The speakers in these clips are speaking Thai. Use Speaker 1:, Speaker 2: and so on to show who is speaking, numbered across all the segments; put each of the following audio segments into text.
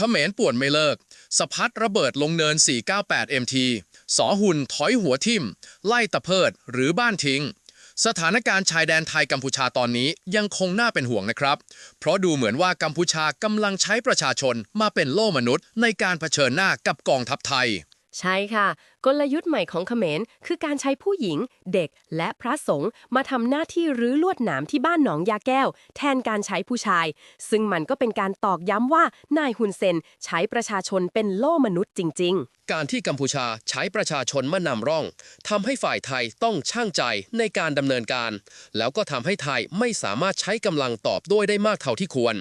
Speaker 1: ขมรป่วนไม่เลิก สะพัดระเบิดลงเนิน 498 MT สอหุ่นถอยหัวทิ่ม ไล่ตะเพิดหรือบ้านทิ้ง สถานการณ์ชายแดนไทยกัมพูชาตอนนี้ยังคงน่าเป็นห่วงนะครับ เพราะดูเหมือนว่ากัมพูชากำลังใช้ประชาชนมาเป็นโล่มนุษย์ในการเผชิญหน้ากับกองทัพไทย
Speaker 2: ใช่ค่ะกลยุทธ์ใหม่ของเขมรคือการใช้ผู้หญิง เด็ก และพระสงฆ์มาทำหน้าที่รื้อลวดหนามที่บ้านหนองยาแก้ว แทนการใช้ผู้ชาย ซึ่งมันก็เป็นการตอกย้ำว่านายฮุนเซนใช้ประชาชนเป็นโล่มนุษย์จริง ๆ
Speaker 3: การที่กัมพูชาใช้ประชาชนมานำร่องทำให้ฝ่ายไทยต้องช่างใจในการดำเนินการ แล้วก็ทำให้ไทยไม่สามารถใช้กำลังตอบโต้ได้มากเท่าที่ควร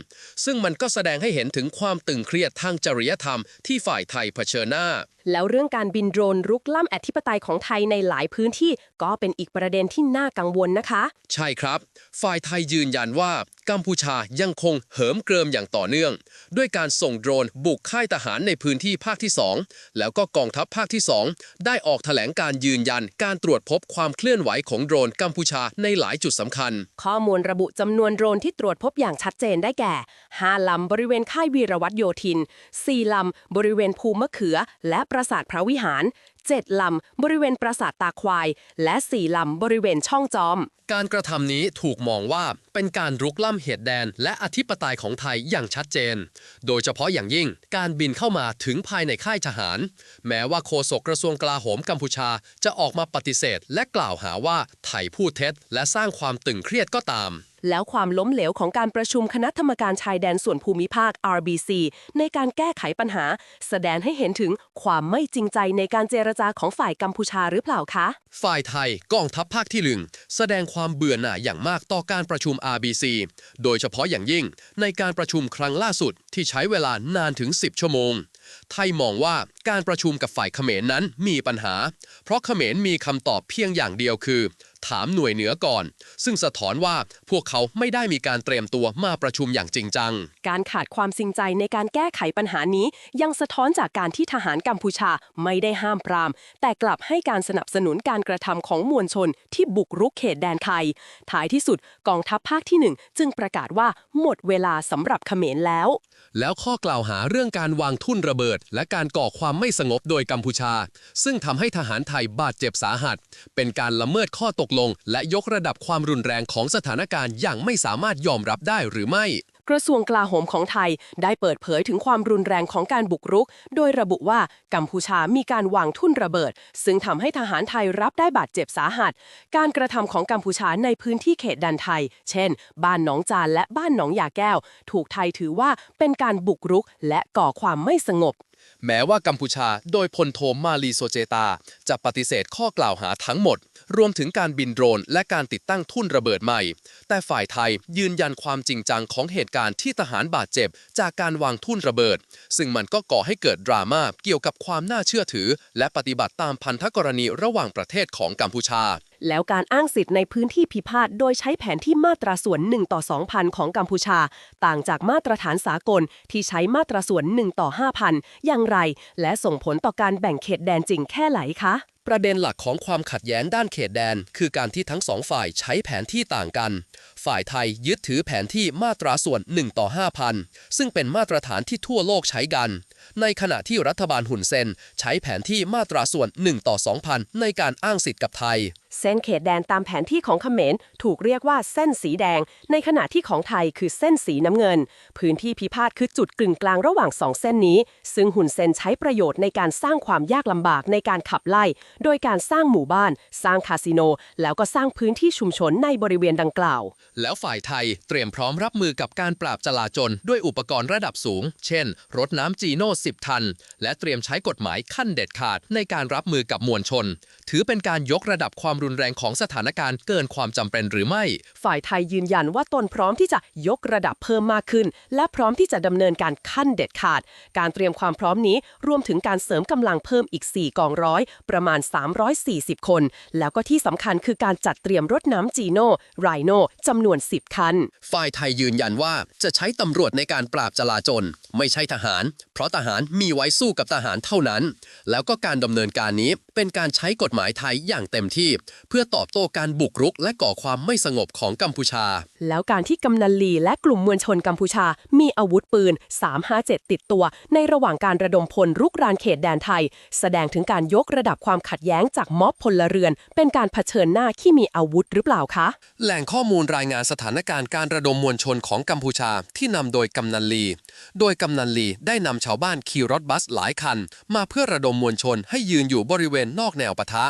Speaker 3: ซึ่งมันก็แสดงให้เห็นถึงความตึงเครียดทางจริยธรรมที่ฝ่ายไทยเผชิญหน้า
Speaker 2: แล้วเรื่องการบินโดรนรุกล้ำอธิปไตยของไทยในหลายพื้นที่ ก็เป็นอีกประเด็นที่น่ากังวลนะคะ
Speaker 3: ใช่ครับ ฝ่ายไทยยืนยันว่า กัมพูชายังคงเหิมเกริมอย่างต่อเนื่อง ด้วยการส่งโดรนบุกค่ายทหารในพื้นที่ภาคที่ 2 แล้วก็กองทัพภาคที่ 2 ได้ออกแถลงการยืนยันการตรวจพบความเคลื่อนไหวของโดรนกัมพูชาในหลายจุดสำคัญ
Speaker 2: ข้อมูลระบุจำนวนโดรนที่ตรวจพบอย่างชัดเจนได้แก่ 5 ลำบริเวณค่ายวีรวัตโยธิน 4 ลำบริเวณภูมะเขือ และปราสาทพระวิหาร7ลำบริเวณปราสาทตาควาย และ 4 ลำบริเวณช่องจอม
Speaker 3: การกระทำนี้ถูกมองว่าเป็นการรุกล้ำเหตุแดน และอธิปไตยของไทยอย่างชัดเจน โดยเฉพาะอย่างยิ่งการบินเข้ามาถึงภายในค่ายทหาร แม้ว่าโฆษกกระทรวงกลาโหมกัมพูชาจะออกมาปฏิเสธ และกล่าวหาว่าไทยพูดเท็จ และสร้างความตึงเครียดก็ตาม
Speaker 2: แล้วความล้มเหลวของการประชุมคณะธรรมการชายแดนส่วนภูมิภาค RBC ในการแก้ไขปัญหา แสดงให้เห็นถึงความไม่จริงใจในการเจรจาของฝ่ายกัมพูชาหรือเปล่าคะ
Speaker 3: ฝ่ายไทยกองทัพภาคที่หนึ่งแสดงความเบื่อหน่ายอย่างมากต่อการประชุม RBC โดยเฉพาะอย่างยิ่งในการประชุมครั้งล่าสุดที่ใช้เวลานานถึง 10 ชั่วโมง ไทยมองว่าการประชุมกับฝ่ายเขมรนั้นมีปัญหา เพราะเขมรมีคำตอบเพียงอย่างเดียวคือ ถามหน่วยเหนือก่อน ซึ่งสะท้อนว่าพวกเขาไม่ได้มีการเตรียมตัวมาประชุมอย่างจริงจัง
Speaker 2: การขาดความจริงใจในการแก้ไขปัญหานี้ ยังสะท้อนจากการที่ทหารกัมพูชาไม่ได้ห้ามปราม แต่กลับให้การสนับสนุนการกระทำของมวลชนที่บุกรุกเขตแดนไทย ท้ายที่สุดกองทัพภาคที่หนึ่งจึงประกาศว่าหมดเวลาสำหรับเขมรแล้ว
Speaker 3: แล้วข้อกล่าวหาเรื่องการวางทุ่นระเบิด และการก่อความไม่สงบโดยกัมพูชา ซึ่งทำให้ทหารไทยบาดเจ็บสาหัส เป็นการละเมิดข้อตกลง และยกระดับความรุนแรงของสถานการณ์อย่างไม่สามารถยอมรับได้หรือไม่
Speaker 2: กระทรวงกลาโหมของไทยได้เปิดเผยถึงความรุนแรงของการบุกรุก โดยระบุว่ากัมพูชามีการวางทุ่นระเบิด ซึ่งทำให้ทหารไทยรับได้บาดเจ็บสาหัส การกระทำของกัมพูชาในพื้นที่เขตแดันไทย เช่น บ้านหนองจานและบ้านหนองยาแก้ว ถูกไทยถือว่าเป็นการบุกรุกและก่อความไม่สงบ
Speaker 3: แม้ว่ากัมพูชาโดยพลโทมาลีโซเจตา จะปฏิเสธข้อกล่าวหาทั้งหมด รวมถึงการบินโดรน และการติดตั้งทุ่นระเบิดใหม่ แต่ฝ่ายไทยยืนยันความจริงจังของเหตุการณ์ที่ทหารบาดเจ็บ จากการวางทุ่นระเบิด ซึ่งมันก็ก่อให้เกิดดราม่าเกี่ยวกับความน่าเชื่อถือ และปฏิบัติตามพันธกรณีระหว่างประเทศของกัมพูชา
Speaker 2: แล้วการอ้างสิทธิ์ในพื้นที่พิพาทโดยใช้แผนที่มาตราส่วน1ต่อ2,000 ของกัมพูชา ต่างจากมาตรฐานสากลที่ใช้มาตราส่วน1ต่อ5,000 อย่างไร และส่งผลต่อการแบ่งเขตแดนจริงแค่ไหนคะ
Speaker 3: ประเด็นหลักของความขัดแย้งด้านเขตแดน คือการที่ทั้งสองฝ่ายใช้แผนที่ต่างกัน ฝ่ายไทยยึดถือแผนที่มาตราส่วน 1 ต่อ 5,000 ซึ่งเป็นมาตรฐานที่ทั่วโลกใช้กัน ในขณะที่รัฐบาลหุ่นเซนใช้แผนที่มาตราส่วน 1 ต่อ 2,000 ในการอ้างสิทธิ์กับไทย
Speaker 2: เส้นเขตแดนตามแผนที่ของเขมรถูกเรียกว่าเส้นสีแดง ในขณะที่ของไทยคือเส้นสีน้ำเงิน พื้นที่พิพาทคือจุดกึ่งกลางระหว่างสองเส้นนี้ ซึ่งหุ่นเซนใช้ประโยชน์ในการสร้างความยากลำบากในการขับไล่ โดยการสร้างหมู่บ้าน สร้างคาสิโน แล้วก็สร้างพื้นที่ชุมชนในบริเวณดังกล่าว
Speaker 3: แล้วฝ่ายไทยเตรียมพร้อมรับมือกับการปราบจลาจลด้วยอุปกรณ์ระดับสูง เช่น รถน้ำจีโน่10ตัน และเตรียมใช้กฎหมายขั้นเด็ดขาดในการรับมือกับมวลชน ถือเป็นการยกระดับความรุนแรงของสถานการณ์เกินความจำเป็นหรือไม่
Speaker 2: ฝ่ายไทยยืนยันว่าตนพร้อมที่จะยกระดับเพิ่มมากขึ้น และพร้อมที่จะดำเนินการขั้นเด็ดขาด การเตรียมความพร้อมนี้รวมถึงการเสริมกำลังเพิ่มอีก 4 กองร้อย ประมาณ 340 คน แล้วก็ที่สำคัญคือการจัดเตรียมรถน้ำจีโน่ไรโน่จำนวน 10 คัน
Speaker 3: ฝ่ายไทยยืนยันว่าจะใช้ตำรวจในการปราบจลาจลไม่ใช่ทหาร เพราะทหารมีไว้สู้กับทหารเท่านั้น แล้วก็การดำเนินการนี้เป็นการใช้กฎหมายไทยอย่างเต็มที่เพื่อตอบโต้การบุกรุกและก่อความไม่สงบของกัมพูชา
Speaker 2: แล้วการที่กำนันลีและกลุ่มมวลชนกัมพูชา มีอาวุธปืน 357 ติดตัว ในระหว่างการระดมพลรุกรานเขตแดนไทย แสดงถึงการยกระดับความขัดแย้งจากม็อบพลเรือน เป็นการเผชิญหน้าที่มีอาวุธหรือเปล่าคะ
Speaker 3: แหล่งข้อมูลรายงานสถานการณ์การระดมมวลชนของกัมพูชาที่นำโดยกำนันลี โดยกำนันลีได้นำชาวบ้านขี่รถบัสหลายคัน มาเพื่อระดมมวลชนให้ยืนอยู่บริเวณนอกแนวปะทะ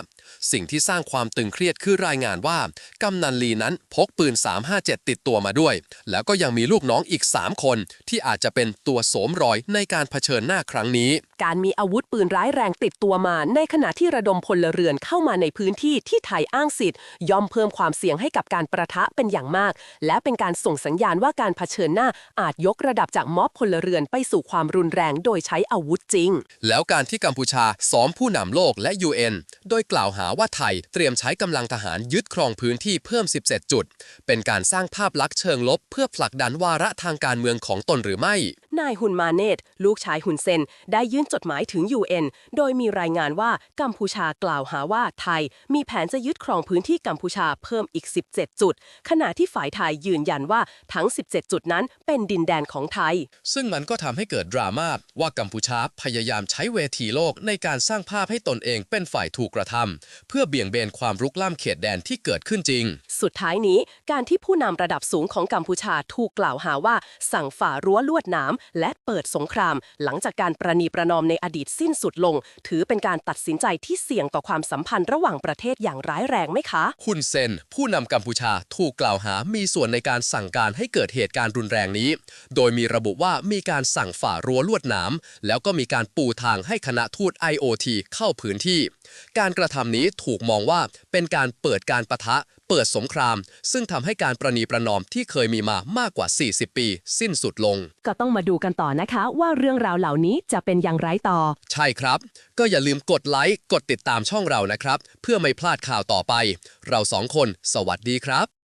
Speaker 3: สิ่งที่สร้างความตึงเครียดคือรายงานว่ากำนันลีนั้นพกปืน 357 ติดตัวมาด้วย แล้วก็ยังมีลูกน้องอีก 3 คน ที่อาจจะเป็นตัวโสมรอยในการเผชิญหน้าครั้งนี้
Speaker 2: การมีอาวุธปืนร้ายแรงติดตัวมา ในขณะที่ระดมพลเรือนเข้ามาในพื้นที่ที่ไทยอ้างสิทธิ์ย่อมเพิ่มความเสี่ยงให้กับการประทะเป็นอย่างมาก และเป็นการส่งสัญญาณว่าการเผชิญหน้าอาจยกระดับจากม็อบพลเรือนไปสู่ความรุนแรงโดยใช้อาวุธจริง
Speaker 3: แล้วการที่กัมพูชาซ้อมผู้นำโลกและ UN โดยกล่าวหาว่าไทยเตรียมใช้กำลังทหารยึดครองพื้นที่เพิ่ม 17 จุด เป็นการสร้างภาพลักษณ์เชิงลบ เพื่อผลักดันวาระทางการเมืองของตนหรือไม่
Speaker 2: นายฮุนมาเนตลูกชายฮุนเซน ได้ยื่นจดหมายถึง UN โดยมีรายงานว่ากัมพูชากล่าวหาว่าไทย มีแผนจะยึดครองพื้นที่กัมพูชาเพิ่มอีก 17 จุด ขณะที่ฝ่ายไทยยืนยันว่าทั้ง 17 จุดนั้นเป็นดินแดนของไทย
Speaker 3: ซึ่งมันก็ทำให้เกิดดราม่าว่ากัมพูชาพยายามใช้เวทีโลกในการสร้างภาพให้ตนเองเป็นฝ่ายถูกกระทำเพื่อเบี่ยงเบนความรุกล้ำเขตแดนที่เกิดขึ้นจริง
Speaker 2: สุดท้ายนี้ การที่ผู้นำระดับสูงของกัมพูชาถูกกล่าวหาว่า สั่งฝ่ารั้วลวดหน้ำและเปิดสงคราม หลังจากการประนีประนอมในอดีตสิ้นสุดลง ถือเป็นการตัดสินใจที่เสี่ยงต่อความสัมพันธ์ระหว่างประเทศอย่างร้ายแรงไหมคะ
Speaker 3: ฮุนเซน ผู้นำกัมพูชาถูกกล่าวหามีส่วนในการสั่งการให้เกิดเหตุการณ์รุนแรงนี้ โดยมีระบุว่ามีการสั่งฝ่ารั้วลวดหนามแล้วก็มีการปูทางให้คณะทูต IOT เข้าพื้นที่ การกระทำนี้ถูกมองว่าเป็นการเปิดการประทะ เปิดสงคราม ซึ่งทำให้การประนีประนอมที่เคยมีมามากกว่า 40 ปี สิ้นสุดลง
Speaker 2: ก็ต้องมาดูกันต่อนะคะ ว่าเรื่องราวเหล่านี้จะเป็นอย่างไรต่อ
Speaker 3: ใช่ครับ ก็อย่าลืมกดไลค์กดติดตามช่องเรานะครับ เพื่อไม่พลาดข่าวต่อไป เราสองคน สวัสดีครับ